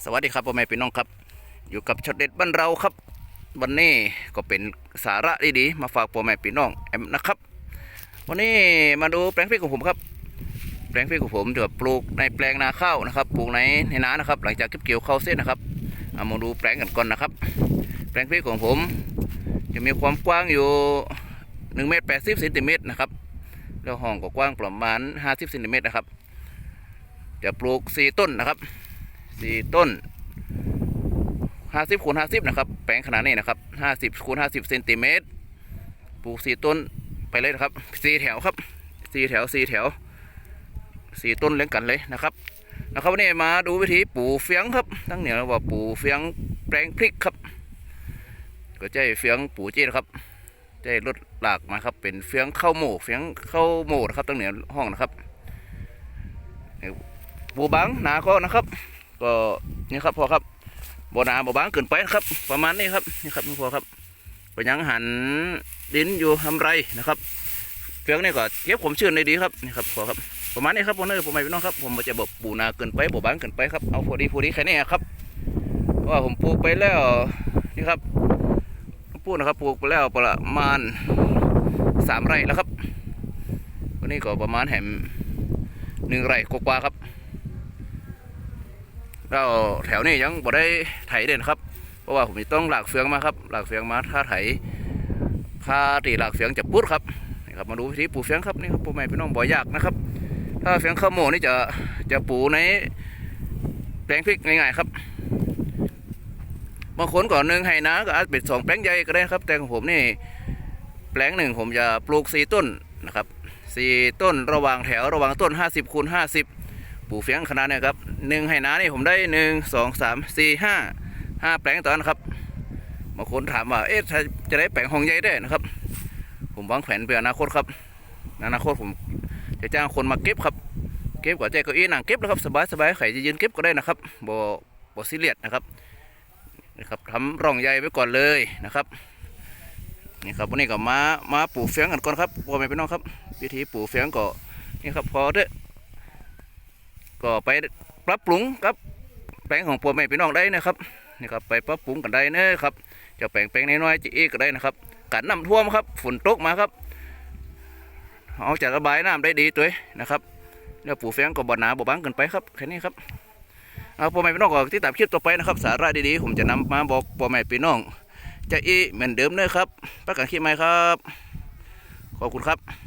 สวัสดีครับพ่อแม่พี่น้องครับ อยู่กับช็อตเด็ดบ้านเราครับ วันนี้ก็เป็นสาระดีๆมาฝากพ่อแม่พี่น้องแอมนะครับ วันนี้มาดูแปลงพริกของผมครับ แปลงพริกของผมเดี๋ยวปลูกในแปลงนาข้าวนะครับ ปลูกในในนานะครับ หลังจากเก็บเกี่ยวข้าวเสร็จนะครับเอามาดูแปลงกันก่อนนะครับ แปลงพริกของผม จะมีความกว้างอยู่1เมตร80เซนติเมตรนะครับแล้วห้องก็กว้างประมาณ 50เซนติเมตรนะครับ จะปลูก 4 ต้นนะครับ สี่ต้นห้าสิบคูณห้าสิบนะครับ แปลงขนาดนี้นะครับห้าสิบคูณห้าสิบเซนติเมตร ปลูกสี่ต้นไปเลยนะครับสี่แถวครับสี่แถวสี่แถวสี่ต้นเลี้ยงกันเลยนะครับนะครับวันนี้มาดูวิธีปลูกเฟียงครับตั้งเหนียวว่าปลูกเฟียงแปลงพริกครับ ก็ใจเฟียงปลูกเจี๊ครับใจรถหลากมาครับ เป็นเฟียงข้าวหมูเฟียงข้าวหมูนะครับตั้งเหนียวห้องนะครับปลูกบังหนาก็นะครับ ก็นี่ครับพอครับบ่หนาบ่บางเกินไปนะครับ ประมาณนี้ครับนี่ครับพอครับก็ยังหันดินอยู่ทำไรนะครับเฟียงนี่ก็เก็บผมชื้นได้ดีครับนี่ครับพอครับประมาณนี้ครับพอเนอร์ผมไม่พี่น้องครับผมจะบอกปูนาเกินไปบ่บางเกินไปครับเอาพอดีพอดีแค่นี้ครับเพราะว่าผมปลูกไปแล้วนี่ครับปลูกนะครับปลูกไปแล้วประมาณสามไร่แล้วครับวันนี้ก็ประมาณแหมหนึ่งไร่กว่าครับ แล้วแถวนี้ยังบ่ได้ไถเด่นครับ เพราะว่าผมต้องหลากเฟืองมาครับ หลากเฟืองมาถ้าไถถ้าตีหลากเฟืองจะปุดครับนี่ครับมาดูวิธีปลูกเฟืองครับนี่ครับพ่อแม่พี่น้องบ่อยากนะครับ ถ้าเฟืองข้าวโมนี่จะจะปลูกในแปลงพริกง่ายๆครับบางคนก่อนหนึ่งให้นะก็อาจเป็นสองแปลงใหญ่ก็ได้ครับ แต่ของผมนี่แปลงหนึ่งผมจะปลูกสี่ต้นนะครับสี่ต้นระหว่างแถวระหว่างต้น50คูณ50 ปลูกเฟียงขนาดเนี้ครับหนึ่งให้นานี่ผมได้หนึ่งสองสามสี่ห้าห้าแปลงตอนะครับบางคนถามว่าเอ๊ะจะได้แปลงห้องใหญ่ได้นะครับ ผมวางแผนเพื่ออนาคตครับอนาคตผมจะจ้างคนมาเก็บครับ เก็บกว่าใจก็อีหนังเก็บแล้วครับสบายสบายใครจะยืนเก็บก็ได้นะครับบ่บ่ซีเรียสนะครับนะครับทำร่องใหญ่ไว้ก่อนเลยนะครับนี่ครับวันนี้ก็มามาปลูกเฟียงกันก่อนครับพ่อแม่พี่น้องครับ วิธีปลูกเฟียงก็นี่ครับพอเด้อ ก็ไปปรับปรุงครับแปลงของพ่อแม่พี่น้องได้นะครับนี่ครับไปปรับปรุงกันได้นะครับจะแปลงแปลงน้อยๆจะอีกก็ได้นะครับการน้ำท่วมครับฝนตกมาครับเอาจะระบายน้ำได้ดีตัวเองนะครับแล้วปลูกแฟงก็บ่หนาบ่บางเกินไปครับแค่นี้ครับเอาพ่อแม่พี่น้องก็ที่ตามคลิปต่อไปนะครับ สาระดีๆผมจะนำมาบอกพ่อแม่พี่น้องจะอีเหมือนเดิมเนอะครับประกันคลิปใหม่ครับ ขอบคุณครับ